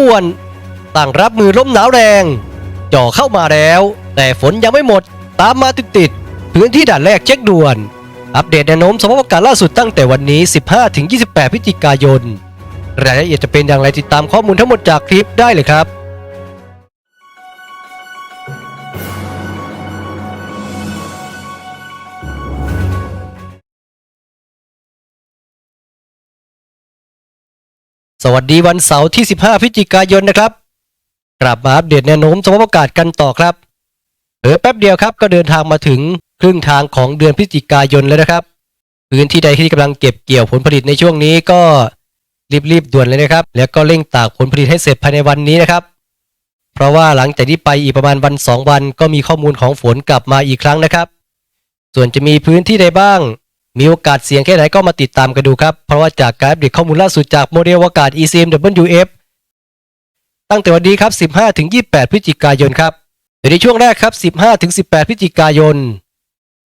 ด่วน ต่างรับมือลมหนาวแรง จ่อเข้ามาแล้ว แต่ฝนยังไม่หมด ตามมาติดๆพื้นที่ด่านแรกเช็คด่วน อัปเดตแนวโน้มสภาพอากาศล่าสุดตั้งแต่วันนี้ 15-28 พฤศจิกายน รายละเอียดจะเป็นอย่างไรติดตามข้อมูลทั้งหมดจากคลิปได้เลยครับ สวัสดีวันเสาร์ที่ 15 พฤศจิกายนนะครับ กลับมาอัปเดตแนวโน้มสภาพอากาศกันต่อครับเออแป๊บเดียวครับก็เดินทางมาถึงครึ่งทางของเดือนพฤศจิกายนแล้วนะครับ พื้นที่ใดที่กำลังเก็บเกี่ยวผลผลิตในช่วงนี้ก็รีบๆด่วนเลยนะครับ แล้วก็เร่งตากผลผลิตให้เสร็จภายในวันนี้นะครับ เพราะว่าหลังจากนี้ไปอีกประมาณวัน 2 วัน ก็มีข้อมูลของฝนกลับมาอีกครั้งนะครับ ส่วนจะมีพื้นที่ใดบ้าง มีโอกาสเสี่ยงแค่ไหนก็มาติดตามกันดูครับ เพราะว่าจากการอัปเดตข้อมูลล่าสุดจากโมเดลอากาศ ECMWF ตั้งแต่วันนี้ครับ 15-28 พฤศจิกายนครับโดยในช่วงแรกครับ 15-18 พฤศจิกายน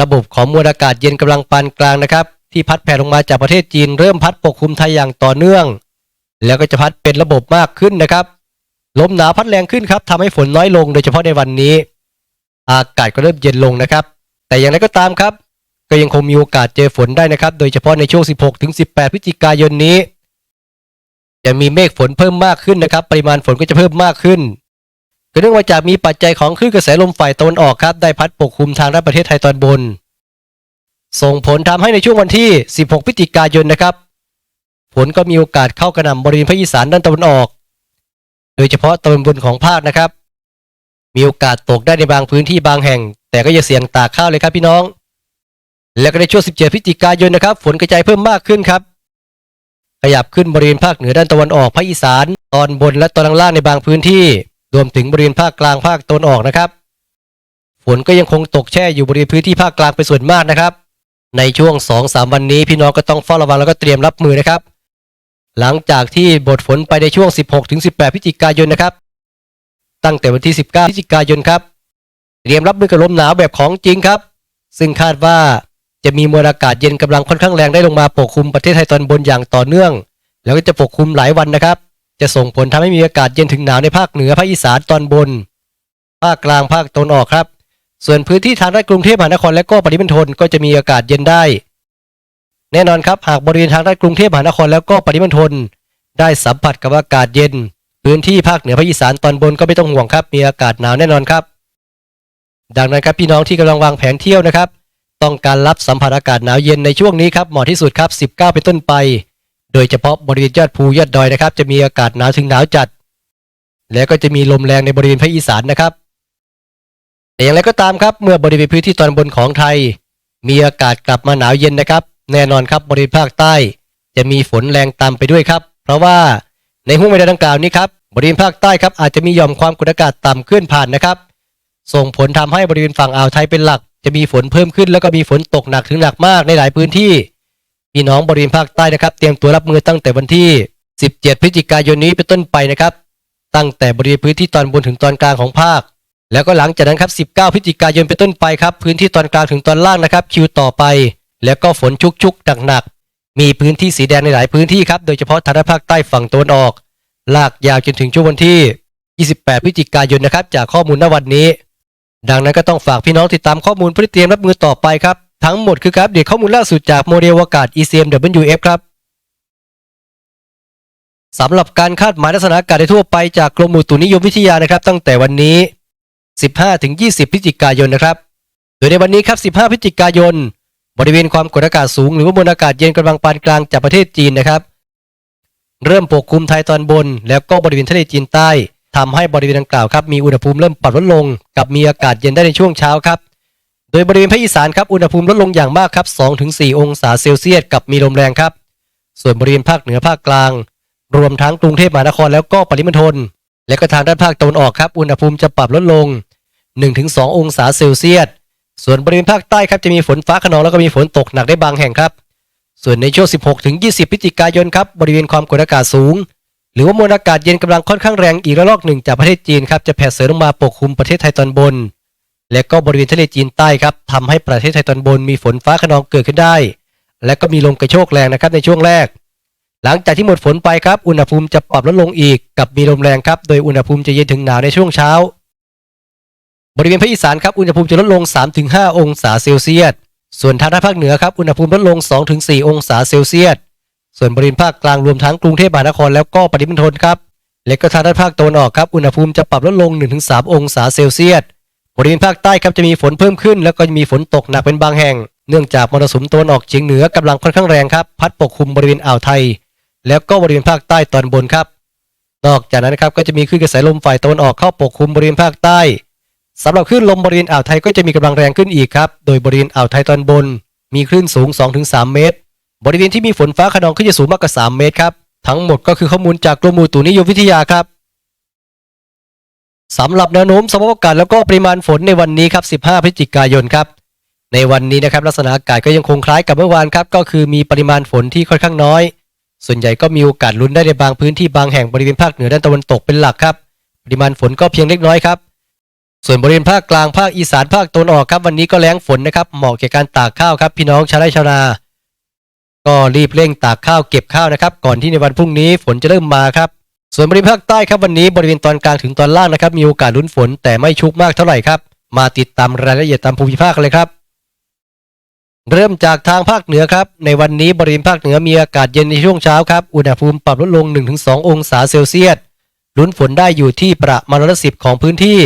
ระบบของมวลอากาศเย็นกำลังปานกลางนะครับ ที่พัดแผ่ลงมาจากประเทศจีนเริ่มพัดปกคลุมไทยอย่างต่อเนื่อง แล้วก็จะพัดเป็นระบบมากขึ้นนะครับลมหนาวพัดแรงขึ้นครับทำให้ฝนน้อยลงโดยเฉพาะในวันนี้ อากาศก็เริ่มเย็นลงนะครับ แต่อย่างไรก็ตามครับ ก็ยังคงมีโอกาสเจอฝนได้นะครับ โดยเฉพาะในช่วง 16 ถึง 18 พฤศจิกายนนี้ จะมีเมฆฝนเพิ่มมากขึ้นนะครับ ปริมาณฝนก็จะเพิ่มมากขึ้นก็เนื่องมาจากมีปัจจัยของคลื่นกระแสลมฝ่ายตะวันออกครับ ได้พัดปกคลุมทางด้านประเทศไทยตอนบน ส่งผลทำให้ในช่วงวันที่ 16 พฤศจิกายนนะครับ ฝนก็มีโอกาสเข้ากระหน่ำบริเวณภาคอีสานด้านตะวันออก โดยเฉพาะตอนบนของภาคนะครับ มีโอกาสตกได้ในบางพื้นที่บางแห่ง แต่ก็อย่าเสี่ยงตากข้าวเลยครับพี่น้อง แล้วก็ในช่วง 17 พฤศจิกายนนะครับ ฝนกระจายเพิ่มมากขึ้นครับ ขยับขึ้นบริเวณภาคเหนือด้านตะวันออกภาคอีสาน ตอนบนและตอนล่างในบางพื้นที่ รวมถึงบริเวณภาคกลางภาคตะวันออกนะครับ ฝนก็ยังคงตกแช่อยู่บริเวณพื้นที่ภาคกลางเป็นส่วนมากนะครับ ในช่วง 2-3 วันนี้พี่น้องก็ต้องเฝ้าระวังแล้วก็เตรียมรับมือนะครับ หลังจากที่บทฝนไปในช่วง 16-18 พฤศจิกายนนะครับ ตั้งแต่วันที่ 19 พฤศจิกายนครับ เตรียมรับมือกับลมหนาวแบบของจริงครับ ซึ่งคาดว่า จะมีมวลอากาศเย็นกำลังค่อนข้างแรงได้ลงมาปกคลุมประเทศไทยตอนบนอย่างต่อเนื่อง แล้วก็จะปกคลุมหลายวันนะครับ จะส่งผลทำให้มีอากาศเย็นถึงหนาวในภาคเหนือภาคอีสานตอนบน ภาคกลางภาคตะวันออกครับ ส่วนพื้นที่ทางด้านกรุงเทพมหานครและก็ปริมณฑลก็จะมีอากาศเย็นได้ แน่นอนครับหากบริเวณทางด้านกรุงเทพมหานครแล้วก็ปริมณฑลได้สัมผัสกับอากาศเย็น พื้นที่ภาคเหนือภาคอีสานตอนบนก็ไม่ต้องห่วงครับ มีอากาศหนาวแน่นอนครับ ดังนั้นครับพี่น้องที่กำลังวางแผนเที่ยวนะครับ ต้องการรับสัมผัสอากาศหนาวเย็นในช่วงนี้ครับเหมาะที่สุดครับ 19 เป็นต้นไป โดยเฉพาะบริเวณยอดภูยอดดอยนะครับ จะมีอากาศหนาวถึงหนาวจัด แล้วก็จะมีลมแรงในบริเวณภาคอีสานนะครับ แต่อย่างไรก็ตามครับ เมื่อบริเวณพื้นที่ตอนบนของไทย มีอากาศกลับมาหนาวเย็นนะครับ แน่นอนครับบริเวณภาคใต้ จะมีฝนแรงตามไปด้วยครับ เพราะว่าในห้วงเวลาดังกล่าวนี้ครับบริเวณภาคใต้ครับอาจจะมีหย่อมความกดอากาศต่ำเคลื่อนผ่านนะครับ ส่งผลทำให้บริเวณฝั่งอ่าวไทยเป็นหลัก จะมีฝนเพิ่มขึ้น แล้วก็มีฝนตกหนักถึงหนักมากในหลายพื้นที่พี่น้องบริเวณภาคใต้นะครับ เตรียมตัวรับมือตั้งแต่วันที่ 17 พฤศจิกายนนี้เป็นต้นไปนะครับ ตั้งแต่บริเวณพื้นที่ตอนบนถึงตอนกลางของภาค แล้วก็หลังจากนั้นครับ 19 พฤศจิกายนเป็นต้นไปครับ พื้นที่ตอนกลางถึงตอนล่างนะครับ คิวต่อไป แล้วก็ฝนชุกๆหนักๆมีพื้นที่สีแดงในหลายพื้นที่ครับ โดยเฉพาะทางด้าภาคใต้ฝั่งตะวันออก ลากยาวจนถึงช่วงวันที่ 28 พฤศจิกายนนะครับ จากข้อมูลณวันนี้ ดังนั้นก็ต้องฝากพี่น้องติดตามข้อมูลเพื่อเตรียมรับมือต่อไปครับ ทั้งหมดคือการอัปเดตข้อมูลล่าสุดจากโมเดลอากาศ ECMWF ครับสำหรับการคาดหมายลักษณะอากาศทั่วไปจากกรมอุตุนิยมวิทยานะครับ ตั้งแต่วันนี้ 15ถึง20 พฤศจิกายนนะครับ โดยในวันนี้ครับ 15 พฤศจิกายน บริเวณความกดอากาศสูงหรือว่ามวลอากาศเย็นกำลังปานกลางจากประเทศจีนนะครับ เริ่มปกคลุมไทยตอนบน แล้วก็บริเวณทะเลจีนใต้ ทำให้บริเวณดังกล่าวครับมีอุณหภูมิเริ่มปรับลดลง กับมีอากาศเย็นได้ในช่วงเช้าครับโดยบริเวณภาคอีสานครับอุณหภูมิลดลงอย่างมากครับ 2-4 องศาเซลเซียสกับมีลมแรงครับ ส่วนบริเวณภาคเหนือภาคกลาง รวมทั้งกรุงเทพมหานครแล้วก็ปริมณฑลและก็ทางด้านภาคตะวันออกครับ อุณหภูมิจะปรับลดลง 1-2 องศาเซลเซียสส่วนบริเวณภาคใต้ครับจะมีฝนฟ้าขนองแล้วก็มีฝนตกหนักได้บางแห่งครับ ส่วนในช่วง 16-20 พฤศจิกายนครับบริเวณความกดอากาศสูง หรือว่ามวลอากาศเย็นกำลังค่อนข้างแรงอีกระลอกหนึ่งจากประเทศจีนครับจะแผ่เสริมลงมาปกคลุมประเทศไทยตอนบน และก็บริเวณทะเลจีนใต้ครับทำให้ประเทศไทยตอนบนมีฝนฟ้าขนองเกิดขึ้นได้ และก็มีลมกระโชกแรงนะครับในช่วงแรก หลังจากที่หมดฝนไปครับอุณหภูมิจะปรับลดลงอีกกับมีลมแรงครับโดยอุณหภูมิจะเย็นถึงหนาวในช่วงเช้า บริเวณภาคอีสานครับอุณหภูมิจะลดลง 3-5 องศาเซลเซียสส่วนทางด้านภาคเหนือครับอุณหภูมิลดลง 2-4 องศาเซลเซียส ส่วนบริเวณภาคกลางรวมทั้งกรุงเทพมหานครแล้วก็ปริมณฑลครับและก็ทางด้านภาคตะวันออกครับอุณหภูมิจะปรับลดลง 1-3 องศาเซลเซียสบริเวณภาคใต้ครับจะมีฝนเพิ่มขึ้น แล้วก็มีฝนตกหนักเป็นบางแห่ง เนื่องจากมรสุมตะวันออกเฉียงเหนือกำลังค่อนข้างแรงครับพัดปกคลุมบริเวณอ่าวไทย แล้วก็บริเวณภาคใต้ตอนบนครับ นอกจากนั้นครับก็จะมีคลื่นกระแสลมฝ่ายตะวันออกเข้าปกคลุมบริเวณภาคใต้สำหรับคลื่นลมบริเวณอ่าวไทยก็จะมีกำลังแรงขึ้นอีกครับโดยบริเวณอ่าวไทยตอนบน มีคลื่นสูง 2-3 เมตร บริเวณที่มีฝนฟ้าขนองขึ้นจะสูงมากกว่า 3 เมตรครับ ทั้งหมดก็คือข้อมูลจากกรมอุตุนิยมวิทยาครับสำหรับแนวโน้มสภาพอากาศแล้วก็ปริมาณฝนในวันนี้ครับ 15 พฤศจิกายนครับ ในวันนี้นะครับลักษณะอากาศก็ยังคงคล้ายกับเมื่อวานครับ ก็คือมีปริมาณฝนที่ค่อนข้างน้อย ส่วนใหญ่ก็มีโอกาสลุ้นได้ในบางพื้นที่บางแห่งบริเวณภาคเหนือด้านตะวันตกเป็นหลักครับ ปริมาณฝนก็เพียงเล็กน้อยครับส่วนบริเวณภาคกลางภาคอีสานภาคตะวันออกครับวันนี้ก็แล้งฝนนะครับเหมาะแก่การตากข้าวครับพี่น้องชาวไร่ชาวนา ก็รีบเร่งตากข้าวเก็บข้าวนะครับ ก่อนที่ในวันพรุ่งนี้ฝนจะเริ่มมาครับ ส่วนบริเวณภาคใต้ครับวันนี้บริเวณตอนกลางถึงตอนล่างนะครับ มีโอกาสลุ้นฝนแต่ไม่ชุกมากเท่าไหร่ครับ มาติดตามรายละเอียดตามภูมิภาคเลยครับเริ่มจากทางภาคเหนือครับ ในวันนี้บริเวณภาคเหนือมีอากาศเย็นในช่วงเช้าครับ อุณหภูมิปรับลดลง 1-2 องศาเซลเซียสลุ้นฝนได้อยู่ที่ประมาณร้อยละสิบของพื้นที่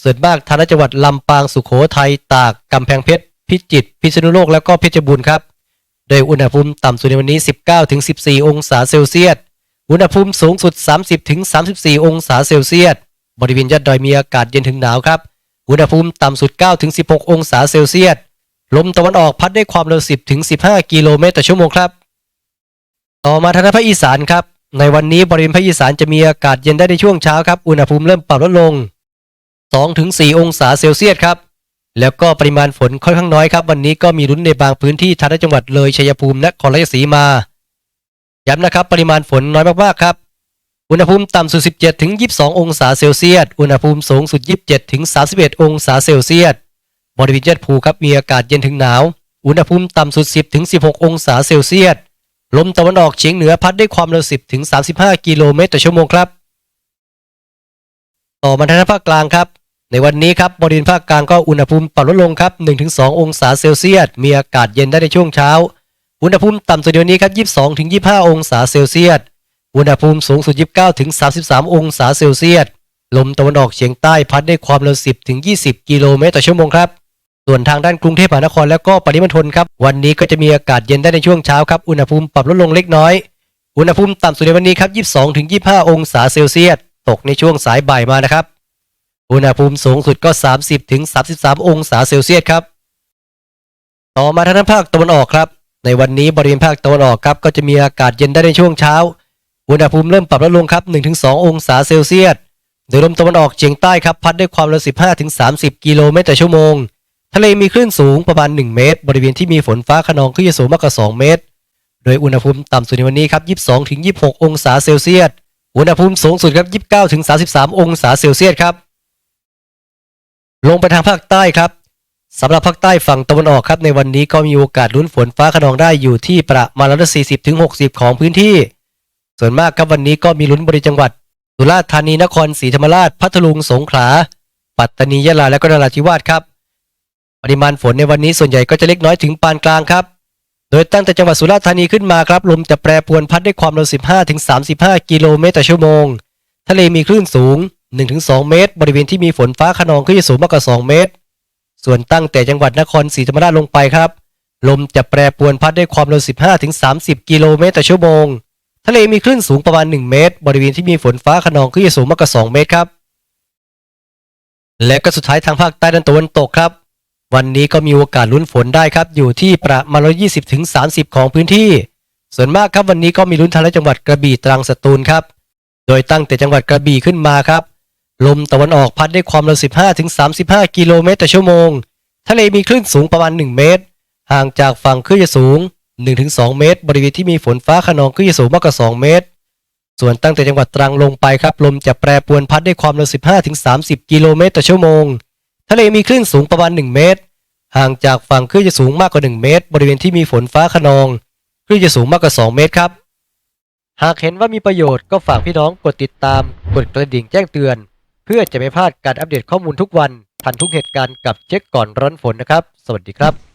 ส่วนมากทางจังหวัดลำปางสุโขทัยตากกำแพงเพชร พิจิตรพิษณุโลกแล้วก็เพชรบูรณ์ครับ โดยอุณหภูมิต่ำสุดในวันนี้ 19-14 องศาเซลเซียส อุณหภูมิสูงสุด 30-34 องศาเซลเซียส บริเวณยอดดอยมีอากาศเย็นถึงหนาวครับ อุณหภูมิต่ำสุด 9-16 องศาเซลเซียส ลมตะวันออกพัดได้ความเร็ว 10-15 กิโลเมตรต่อชั่วโมงครับ ต่อมาทางภาคอีสานครับ ในวันนี้บริเวณภาคอีสานจะมีอากาศเย็นได้ในช่วงเช้าครับ อุณหภูมิเริ่มปรับลดลง 2-4 องศาเซลเซียสครับ แล้วก็ปริมาณฝนค่อนข้างน้อยครับ วันนี้ก็มีลุ้นในบางพื้นที่ทางด้านจังหวัดเลยชัยภูมินครราชสีมา ย้ำนะครับ ปริมาณฝนน้อยมากๆครับ อุณหภูมิต่ำสุด 17 ถึง 22 องศาเซลเซียส อุณหภูมิสูงสุด 27 ถึง 31 องศาเซลเซียส บริเวณยอดภูครับมีอากาศเย็นถึงหนาว อุณหภูมิต่ำสุด 10 ถึง 16 องศาเซลเซียส ลมตะวันออกเฉียงเหนือพัดด้วยความเร็ว 10 ถึง 35 กิโลเมตรต่อชั่วโมงครับ ต่อมาทางด้านภาคกลางครับ ในวันนี้ครับบริเวณภาคกลางก็อุณหภูมิปรับลดลงครับ 1-2 องศาเซลเซียส มีอากาศเย็นได้ในช่วงเช้า อุณหภูมิต่ำสุดในวันนี้ครับ 22-25 องศาเซลเซียส อุณหภูมิสูงสุด 29-33 องศาเซลเซียส ลมตะวันออกเฉียงใต้พัดด้วยความเร็ว 10-20 กิโลเมตรต่อชั่วโมงครับ ส่วนทางด้านกรุงเทพมหานครและก็ปริมณฑลครับ วันนี้ก็จะมีอากาศเย็นได้ในช่วงเช้าครับ อุณหภูมิปรับลดลงเล็กน้อย อุณหภูมิต่ำสุดในวันนี้ครับ 22-25 องศาเซลเซียส ตกในช่วงสายบ่ายมานะครับ อุณหภูมิสูงสุดก็ 30-33 องศาเซลเซียสครับ ต่อมาทางด้านภาคตะวันออกครับ ในวันนี้บริเวณภาคตะวันออกครับก็จะมีอากาศเย็นได้ในช่วงเช้า อุณหภูมิเริ่มปรับลดลงครับ 1-2 องศาเซลเซียส โดยลมตะวันออกเฉียงใต้ครับพัดด้วยความเร็ว 15-30 กิโลเมตรต่อชั่วโมง ทะเลมีคลื่นสูงประมาณ 1 เมตร บริเวณที่มีฝนฟ้าขนองคลื่นจะสูงมากกว่า 2 เมตร โดยอุณหภูมิต่ำสุดในวันนี้ครับ 22-26 องศาเซลเซียส อุณหภูมิสูงสุดครับ 29-33 องศาเซลเซียสครับ ลงไปทางภาคใต้ครับสำหรับภาคใต้ฝั่งตะวันออกครับ ในวันนี้ก็มีโอกาสลุ้นฝนฟ้าขนองได้อยู่ที่ประมาณร้อยละ40ถึง60ของพื้นที่ ส่วนมากครับวันนี้ก็มีลุ้นบริจังหวัดสุราษฎร์ธานีนครศรีธรรมราชพัทลุงสงขลาปัตตานียะลาและก็นราธิวาสครับ ปริมาณฝนในวันนี้ส่วนใหญ่ก็จะเล็กน้อยถึงปานกลางครับ โดยตั้งแต่จังหวัดสุราษฎร์ธานีขึ้นมาครับลมจะแปรปรวนพัดด้วยความเร็ว 15ถึง35 กิโลเมตรต่อชั่วโมง ทะเลมีคลื่นสูง 1-2 เมตร บริเวณที่มีฝนฟ้าขนองคลื่นจะสูงมากกว่า 2 เมตร ส่วนตั้งแต่จังหวัดนครศรีธรรมราชลงไปครับ ลมจะแปรปรวนพัดด้วยความเร็ว 15-30 กิโลเมตรต่อชั่วโมง ทะเลมีคลื่นสูงประมาณ 1 เมตร บริเวณที่มีฝนฟ้าขนองคลื่นจะสูงมากกว่า 2 เมตรครับ และก็สุดท้ายทางภาคใต้ด้านตะวันตกครับ วันนี้ก็มีโอกาสลุ้นฝนได้ครับ อยู่ที่ประมาณ120ถึง30 ของพื้นที่ ส่วนมากครับวันนี้ก็มีลุ้นทางจังหวัดกระบี่ตรังสตูลครับโดยตั้งแต่จังหวัดกระบี่ขึ้นมาครับ ลมตะวันออกพัดได้ความเร็ว 15ถึง35 กิโลเมตรต่อชั่วโมง ทะเลมีคลื่นสูงประมาณ 1 เมตร ห่างจากฝั่งคลื่นจะสูง 1-2 เมตร บริเวณที่มีฝนฟ้าขนองคลื่นจะสูงมากกว่า 2 เมตร ส่วนตั้งแต่จังหวัดตรังลงไปครับ ลมจะแปรปรวนพัดได้ความเร็ว 15ถึง30 กิโลเมตรต่อชั่วโมง ทะเลมีคลื่นสูงประมาณ 1 เมตร ห่างจากฝั่งคลื่นจะสูงมากกว่า 1 เมตร บริเวณที่มีฝนฟ้าขนองคลื่นจะสูงมากกว่า 2 เมตรครับ หากเห็นว่ามีประโยชน์ก็ฝากพี่น้องกดติดตาม กดกระดิ่งแจ้งเตือน เพื่อจะไม่พลาดการอัปเดตข้อมูลทุกวัน ทันทุกเหตุการณ์กับเช็คก่อนร้อนฝนนะครับ สวัสดีครับ